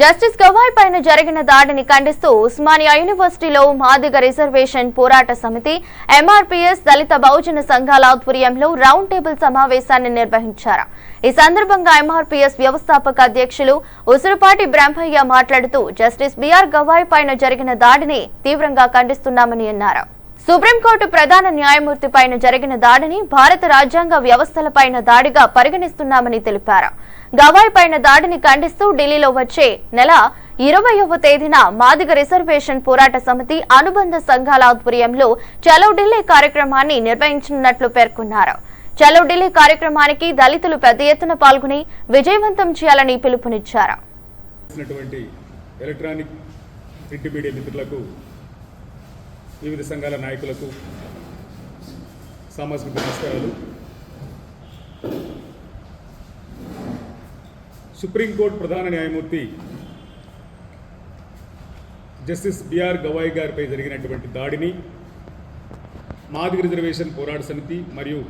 Justice Gavai పైన జరిగిన దాడిని ఖండిస్తూ ఉస్మానియా యూనివర్సిటీలో మాదిగ రిజర్వేషన్ పోరాట సమితి ఎంఆర్పీఎస్ దళిత బహుజన సంఘాల ఆధ్వర్యంలో రౌండ్ టేబుల్ సమావేశాన్ని నిర్వహించారు. ఈ సందర్భంగా ఎంఆర్పీఎస్ వ్యవస్థాపక అధ్యక్షులు ఉసురుపాటి బ్రహ్మయ్య మాట్లాడుతూ జస్టిస్ బిఆర్ గవాయ్ పైన జరిగిన దాడిని తీవ్రంగా ఖండిస్తున్నామని అన్నారు. సుప్రీంకోర్టు ప్రధాన న్యాయమూర్తి పైన జరిగిన దాడిని భారత రాజ్యాంగ వ్యవస్థలపైన దాడిగా పరిగణిస్తున్నామని తెలిపారు. గవాయ్ పైన దాడిని ఖండిస్తూ ఢిల్లీలో వచ్చే నెల ఇరవయవ తేదీన మాదిగ రిజర్వేషన్ పోరాట సమితి అనుబంధ సంఘాల ఆధ్వర్యంలో చలో ఢిల్లీ కార్యక్రమాన్ని నిర్వహించనున్నట్లు పేర్కొన్నారు. చలో ఢిల్లీ కార్యక్రమానికి దళితులు పెద్ద ఎత్తున పాల్గొని విజయవంతం చేయాలని పిలుపునిచ్చారు. ఎలక్ట్రానిక్ ప్రింట్ మీడియా మిత్రులకు వివిధ సంఘాల నాయకులకు సామాజిక నమస్కారాలు సుప్రీంకోర్టు ప్రధాన న్యాయమూర్తి జస్టిస్ బిఆర్ గవాయ్ గారిపై జరిగినటువంటి దాడిని మాదిగ రిజర్వేషన్ పోరాట సమితి మరియు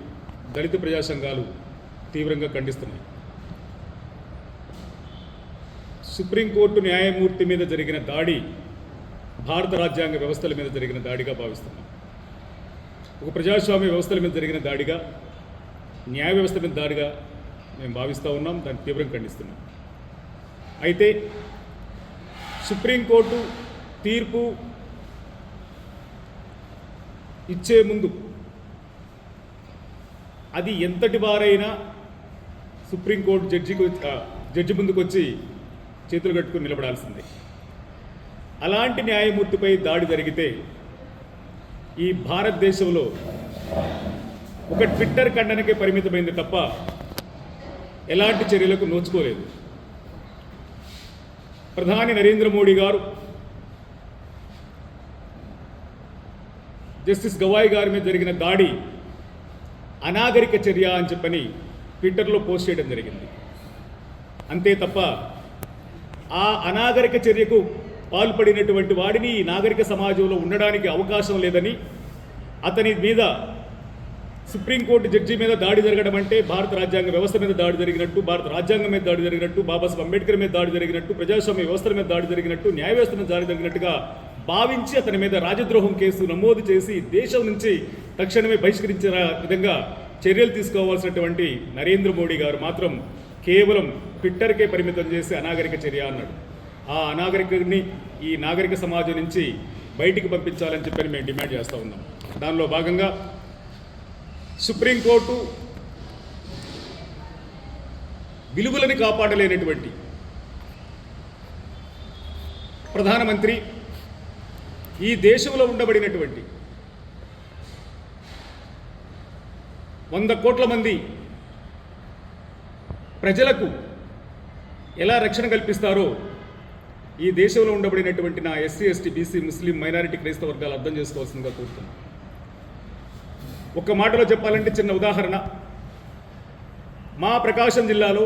దళిత ప్రజా సంఘాలు తీవ్రంగా ఖండిస్తున్నాయి. సుప్రీంకోర్టు న్యాయమూర్తి మీద జరిగిన దాడి భారత రాజ్యాంగ వ్యవస్థల మీద జరిగిన దాడిగా భావిస్తున్నాం. ఒక ప్రజాస్వామ్య వ్యవస్థల మీద జరిగిన దాడిగా న్యాయ వ్యవస్థ మీద దాడిగా మేము భావిస్తూ ఉన్నాం దాన్ని తీవ్రంగా ఖండిస్తున్నాం. అయితే సుప్రీంకోర్టు తీర్పు ఇచ్చే ముందు అది ఎంతటి వారైనా సుప్రీంకోర్టు జడ్జికి జడ్జి ముందుకు వచ్చి చేతులు కట్టుకుని నిలబడాల్సిందే. అలాంటి న్యాయమూర్తిపై దాడి జరిగితే ఈ భారతదేశంలో ఒక ట్విట్టర్ ఖండనకే పరిమితమైంది తప్ప ఎలాంటి చర్యలకు నోచుకోలేదు. ప్రధాని నరేంద్ర మోడీ గారు జస్టిస్ గవాయ్ గారి మీద జరిగిన దాడి అనాగరిక చర్య అని చెప్పని ట్విట్టర్లో పోస్ట్ చేయడం జరిగింది. అంతే తప్ప ఆ అనాగరిక చర్యకు పాల్పడినటువంటి వాడిని ఈ నాగరిక సమాజంలో ఉండడానికి అవకాశం లేదని అతని మీద సుప్రీంకోర్టు జడ్జి మీద దాడి జరగడం అంటే భారత రాజ్యాంగ వ్యవస్థ మీద దాడి జరిగినట్టు భారత రాజ్యాంగం మీద దాడి జరిగినట్టు బాబాసాహెబ్ అంబేద్కర్ మీద దాడి జరిగినట్టు ప్రజాస్వామ్య వ్యవస్థల మీద దాడి జరిగినట్టు న్యాయ వ్యవస్థ మీద దాడి జరిగినట్టుగా భావించి అతని మీద రాజద్రోహం కేసు నమోదు చేసి దేశం నుంచి తక్షణమే బహిష్కరించిన విధంగా చర్యలు తీసుకోవాల్సినటువంటి నరేంద్ర మోడీ గారు మాత్రం కేవలం ట్విట్టర్కే పరిమితం చేసి అనాగరిక చర్య అన్నాడు. ఆ అనాగరికని ఈ నాగరిక సమాజం నుంచి బయటికి పంపించాలని చెప్పని మేము డిమాండ్ చేస్తూ ఉన్నాం. దానిలో భాగంగా సుప్రీంకోర్టు విలువలని కాపాడలేనటువంటి ప్రధానమంత్రి ఈ దేశంలో ఉండబడినటువంటి వంద కోట్ల మంది ప్రజలకు ఎలా రక్షణ కల్పిస్తారో ఈ దేశంలో ఉండబడినటువంటి నా SC ST BC Muslim minority క్రైస్తవ వర్గాలు అర్థం చేసుకోవాల్సిందిగా కోరుతున్నాను. ఒక్క మాటలో చెప్పాలంటే చిన్న ఉదాహరణ. మా ప్రకాశం జిల్లాలో